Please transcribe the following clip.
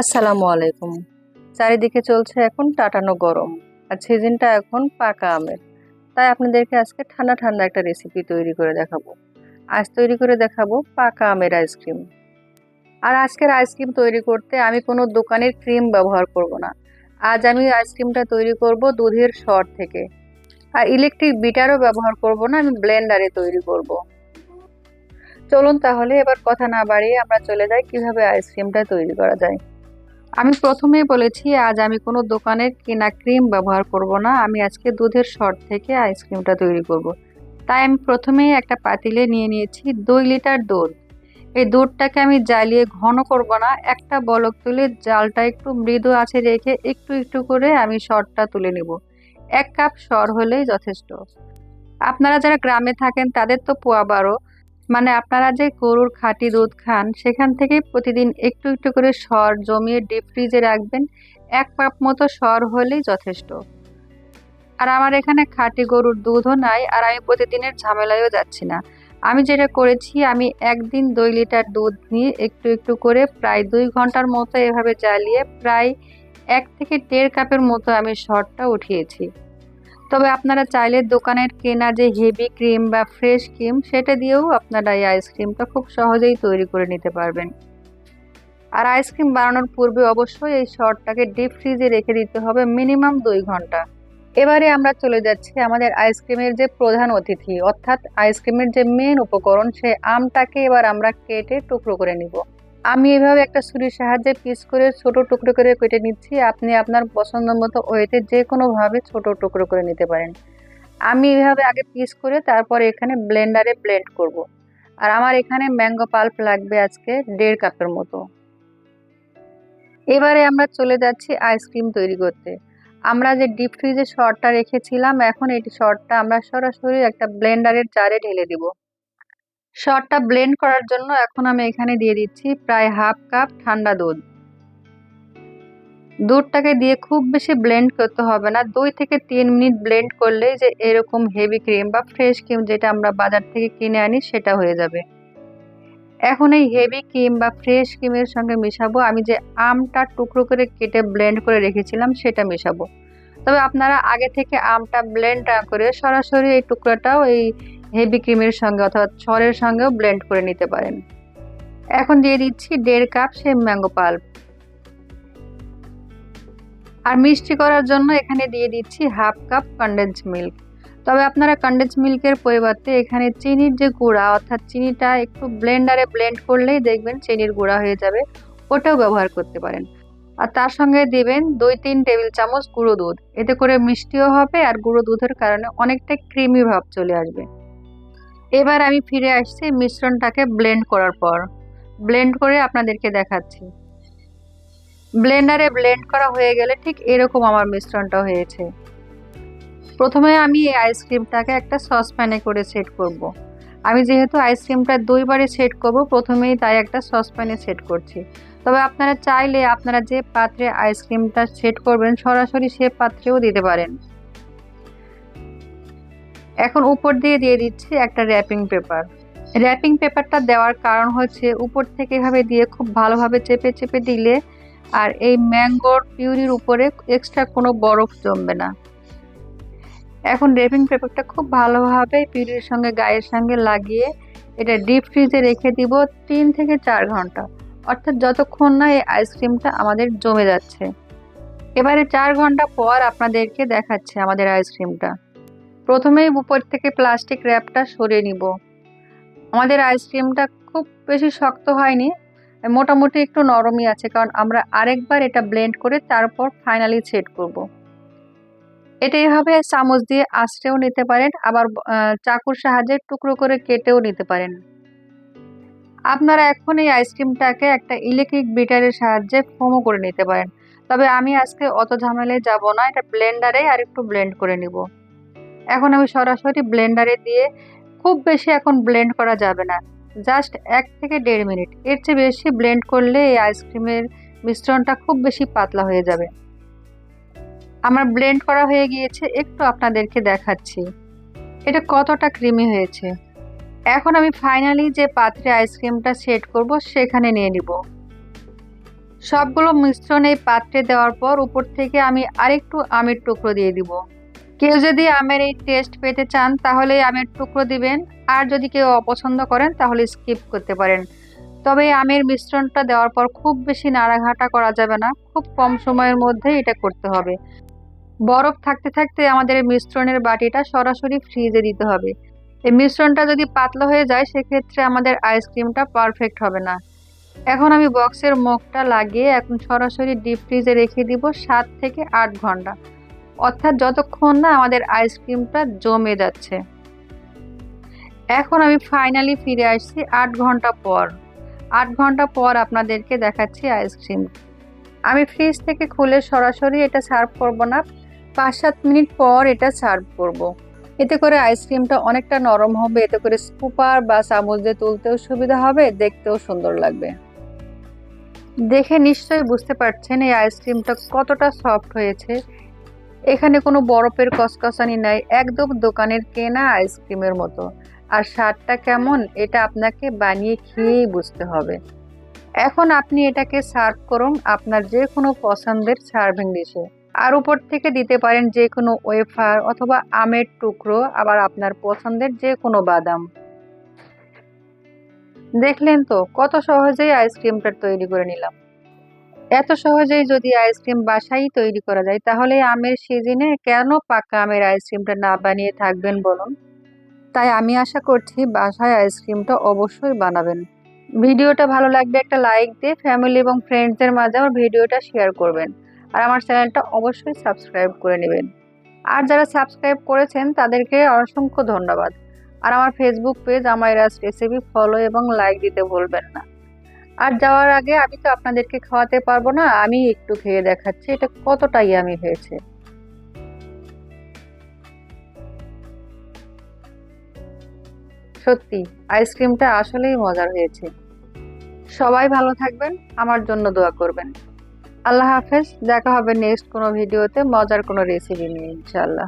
আসসালামু আলাইকুম। চারিদিকে চলছে এখন টাটানো গরম আর সিজনটা এখন পাকা আমের। তাই আপনাদেরকে আজকে ঠান্ডা ঠান্ডা একটা রেসিপি তৈরি করে দেখাবো। আজ তৈরি করে দেখাবো পাকা আমের আইসক্রিম আর আজকের আইসক্রিম তৈরি করতে আমি কোনো দোকানের ক্রিম ব্যবহার করব না। আজ আমি আইসক্রিমটা তৈরি করব দুধের সর থেকে। আর ইলেকট্রিক বিটারও ব্যবহার করব না, আমি ব্লেন্ডারে তৈরি করব। চলুন তাহলে এবার কথা না বাড়িয়ে আমরা চলে যাই কীভাবে আইসক্রিমটা তৈরি করা যায়। আমি প্রথমেই বলেছি, আজ আমি কোনো দোকানের কেনা ক্রিম ব্যবহার করব না। আমি আজকে দুধের শর্ট থেকে আইসক্রিমটা তৈরি করব। তাই আমি প্রথমেই একটা পাতিলে নিয়ে নিয়েছি দুই লিটার দুধ। এই দুধটাকে আমি জ্বালিয়ে ঘন করব না, একটা বলক তুলে জালটা একটু মৃদু আছে রেখে একটু একটু করে আমি শরটা তুলে নেব। এক কাপ সর হলেই যথেষ্ট। আপনারা যারা গ্রামে থাকেন, তাদের তো পোয়া বারো। মানে আপনারা যে গরুর খাঁটি দুধ খান, সেখান থেকে প্রতিদিন একটু একটু করে সর জমিয়ে ডিপ ফ্রিজে রাখবেন। এক কাপ মতো সর হলেই যথেষ্ট। আর আমার এখানে খাঁটি গরুর দুধও নাই, আর আমি প্রতিদিনের ঝামেলায়ও যাচ্ছি না। আমি যেটা করেছি, আমি একদিন দুই লিটার দুধ নিয়ে একটু একটু করে প্রায় দুই ঘণ্টার মতো এভাবে জ্বালিয়ে প্রায় এক থেকে দেড় কাপের মতো আমি সরটা উঠিয়েছি। তবে আপনারা চাইলে দোকানের কেনা যে হেভি ক্রিম বা ফ্রেশ ক্রিম, সেটা দিয়েও আপনারা এই আইসক্রিমটা খুব সহজেই তৈরি করে নিতে পারবেন। আর আইসক্রিম বানানোর পূর্বে অবশ্যই এই শর্টটাকে ডিপ ফ্রিজে রেখে দিতে হবে মিনিমাম দুই ঘণ্টা। এবারে আমরা চলে যাচ্ছি আমাদের আইসক্রিমের যে প্রধান অতিথি, অর্থাৎ আইসক্রিমের যে মেন উপকরণ, সেই আমটাকে এবার আমরা কেটে টুকরো করে নিব। আমি এভাবে একটা ছুরির সাহায্যে পিস করে ছোট টুকরো করে কেটে নিচ্ছি। আপনি আপনার পছন্দ মতো ওয়েতে যে কোনোভাবে ছোট টুকরো করে নিতে পারেন। আমি এভাবে আগে পিস করে তারপর এখানে ব্লেন্ডারে ব্লেন্ড করব। আর আমার এখানে ম্যাঙ্গো পাল্প লাগবে আজকে দেড় কাপের মতো। এবারে আমরা চলে যাচ্ছি আইসক্রিম তৈরি করতে। আমরা যে ডিপ ফ্রিজে শর্টটা রেখেছিলাম, এখন এই শর্টটা আমরা সরাসরি একটা ব্লেন্ডারের জারে ঢেলে দিব। শর্টটা ব্লেন্ড করার জন্য এখন আমি এখানে দিয়ে দিচ্ছি প্রায় হাফ কাপ ঠান্ডা দুধ। দুধটাকে দিয়ে খুব বেশি ব্লেন্ড করতে হবে না, দুই থেকে তিন মিনিট ব্লেন্ড করলেই যে এরকম হেভি ক্রিম বা ফ্রেশ ক্রিম যেটা আমরা বাজার থেকে কিনে আনি সেটা হয়ে যাবে। এখন এই হেভি ক্রিম বা ফ্রেশ ক্রিমের সঙ্গে মিশাবো, আমি যে আমটা টুকরো করে কেটে ব্লেন্ড করে রেখেছিলাম সেটা মেশাবো। তবে আপনারা আগে থেকে আমটা ব্লেন্ড না করে সরাসরি এই টুকরোটাও এই হেভি ক্রিমের সঙ্গে অথবা ছরের সঙ্গেও ব্লেন্ড করে নিতে পারেন। এখন দিয়ে দিচ্ছি দেড় কাপ সে ম্যাঙ্গো পাল্প আর মিষ্টি করার জন্য এখানে দিয়ে দিচ্ছি হাফ কাপ কন্ডেন্স মিল্ক তবে আপনারা কন্ডেন্স মিল্কের পরিবর্তে এখানে চিনির যে গুঁড়া, অর্থাৎ চিনিটা একটু ব্লেন্ডারে ব্লেন্ড করলেই দেখবেন চিনির গুঁড়া হয়ে যাবে। ওটাও ব্যবহার করতে পারেন। আর তার সঙ্গে দিবেন দুই তিন টেবিল চামচ গুঁড়ো দুধ। এতে করে মিষ্টিও হবে আর গুঁড়ো দুধের কারণে অনেকটা ক্রিমি ভাব চলে আসবে। এবার আমি ফিরে আসছি মিশ্রণটাকে ব্লেন্ড করার পর। ব্লেন্ড করে আপনাদেরকে দেখাচ্ছি। ব্লেন্ডারে ব্লেন্ড করা হয়ে গেলে ঠিক এরকম আমার মিশ্রণটা হয়েছে। প্রথমে আমি এই আইসক্রিমটাকে একটা সসপ্যানে করে সেট করব। আমি যেহেতু আইসক্রিমটা দুইবারে সেট করব, প্রথমেই তাই একটা সসপ্যানে সেট করছি। তবে আপনারা চাইলে আপনারা যে পাত্রে আইসক্রিমটা সেট করবেন, সরাসরি সে পাত্রেও দিতে পারেন। এখন উপর দিয়ে দিয়ে দিচ্ছি একটা র্যাপিং পেপার র্যাপিং পেপারটা দেওয়ার কারণ হচ্ছে উপর থেকে এভাবে দিয়ে খুব ভালোভাবে চেপে চেপে দিলে আর এই ম্যাঙ্গোর পিউরির উপরে এক্সট্রা কোনো বরফ জমবে না। এখন র্যাপিং পেপারটা খুব ভালোভাবে পিউরির সঙ্গে, গায়ের সঙ্গে লাগিয়ে এটা ডিপ ফ্রিজে রেখে দিব তিন থেকে চার ঘণ্টা। অর্থাৎ যতক্ষণ না এই আইসক্রিমটা আমাদের জমে যাচ্ছে। এবারে চার ঘণ্টা পর আপনাদেরকে দেখাচ্ছে আমাদের আইসক্রিমটা প্রথমেই উপর থেকে প্লাস্টিক র্যাপটা সরিয়ে নিব। আমাদের আইসক্রিমটা খুব বেশি শক্ত হয়নি, মোটামুটি একটু নরমই আছে, কারণ আমরা আরেকবার এটা ব্লেন্ড করে তারপর ফাইনালি সেট করব। এটা এভাবে চামচ দিয়ে আঁচড়েও নিতে পারেন, আবার চাকুর সাহায্যে টুকরো করে কেটেও নিতে পারেন। আপনারা এখন এই আইসক্রিমটাকে একটা ইলেকট্রিক বিটারের সাহায্যে ফোমও করে নিতে পারেন। তবে আমি আজকে অত ঝামেলায় যাব না, এটা ব্লেন্ডারে আর একটু ব্লেন্ড করে নিব। এখন আমি সরাসরি ব্লেন্ডারে দিয়ে খুব বেশি এখন ব্লেন্ড করা যাবে না। জাস্ট এক থেকে দেড় মিনিট। এর চেয়ে বেশি ব্লেন্ড করলে এই আইসক্রিমের মিশ্রণটা খুব বেশি পাতলা হয়ে যাবে। আমার ব্লেন্ড করা হয়ে গিয়েছে, একটু আপনাদেরকে দেখাচ্ছি। এটা কতটা ক্রিমি হয়েছে। এখন আমি ফাইনালি যে পাত্রে আইসক্রিমটা সেট করব, সেখানে নিয়ে নিব। সবগুলো মিশ্রণ এই পাত্রে দেওয়ার পর উপর থেকে আমি আরেকটু আমের টুকরো দিয়ে দিব। কেউ যদি আমের এই টেস্ট পেতে চান, তাহলে আমের টুকরো দিবেন। আর যদি কেউ অপছন্দ করেন, তাহলে স্কিপ করতে পারেন। তবে আমের মিশ্রণটা দেওয়ার পর খুব বেশি নাড়াঘাটা করা যাবে না। খুব কম সময়ের মধ্যে এটা করতে হবে। বরফ থাকতে থাকতে আমাদের মিশ্রণের বাটিটা সরাসরি ফ্রিজে দিতে হবে। এই মিশ্রণটা যদি পাতলা হয়ে যায়, সেক্ষেত্রে আমাদের আইসক্রিমটা পারফেক্ট হবে না। এখন আমি বক্সের মুখটা লাগিয়ে এখন সরাসরি ডিপ ফ্রিজে রেখে দিব সাত থেকে আট ঘণ্টা। অর্থাৎ যতক্ষণ না আমাদের আইসক্রিমটা জমে যাচ্ছে। এখন আমি ফাইনালি ফিরে আসছি আট ঘণ্টা পর। আট ঘণ্টা পর আপনাদেরকে দেখাচ্ছি আইসক্রিম। আমি ফ্রিজ থেকে খুলে সরাসরি এটা সার্ভ করব না। পাঁচ সাত মিনিট পর এটা সার্ভ করব। এতে করে আইসক্রিমটা অনেকটা নরম হবে, এতে করে স্কুপার বা চামচ দিয়ে তুলতেও সুবিধা হবে, দেখতেও সুন্দর লাগবে। দেখে নিশ্চয়ই বুঝতে পারছেন এই আইসক্রিমটা কতটা সফট হয়েছে। এখানে কোনো বরফের কসকসানি নাই, একদম দোকানের কেনা আইসক্রিমের মতো। আর স্বাদটা কেমন, এটা আপনাকে বানিয়ে খেয়েই বুঝতে হবে। এখন আপনি এটাকে সার্ভ করুন আপনার যে কোনো পছন্দের সার্ভিং ডিশে। আর উপর থেকে দিতে পারেন যে কোনো ওয়েফার অথবা আমের টুকরো, আবার আপনার পছন্দের যে কোনো বাদাম। দেখলেন তো, কত সহজেই আইসক্রিমটা তৈরি করে নিলাম। এত সহজেই যদি আইসক্রিম বাসাই তৈরি করা যায়, তাহলে আমের সিজনে কেন পাকা আমের আইসক্রিমটা না বানিয়ে থাকবেন বলুন? তাই আমি আশা করছি বাসায় আইসক্রিমটা অবশ্যই বানাবেন। ভিডিওটা ভালো লাগবে একটা লাইক দিয়ে ফ্যামিলি এবং ফ্রেন্ডসদের মাঝে আমার ভিডিওটা শেয়ার করবেন। আর আমার চ্যানেলটা অবশ্যই সাবস্ক্রাইব করে নেবেন। আর যারা সাবস্ক্রাইব করেছেন, তাদেরকে অসংখ্য ধন্যবাদ। আর আমার ফেসবুক পেজ আমার রেসিপি ফলো এবং লাইক দিতে ভুলবেন না। আর যাওয়ার আগে আমি তো আপনাদেরকে খাওয়াতে পারব না, আমি একটু খেয়ে দেখাচ্ছি, এটা কতটাই আমি হয়েছে সত্যি, আইসক্রিমটা আসলেই মজার হয়েছে। সবাই ভালো থাকবেন, আমার জন্য দোয়া করবেন। আল্লাহ হাফেজ, দেখা হবে নেক্সট কোনো ভিডিওতে মজার কোনো রেসিপি নিয়ে, ইনশাআল্লাহ।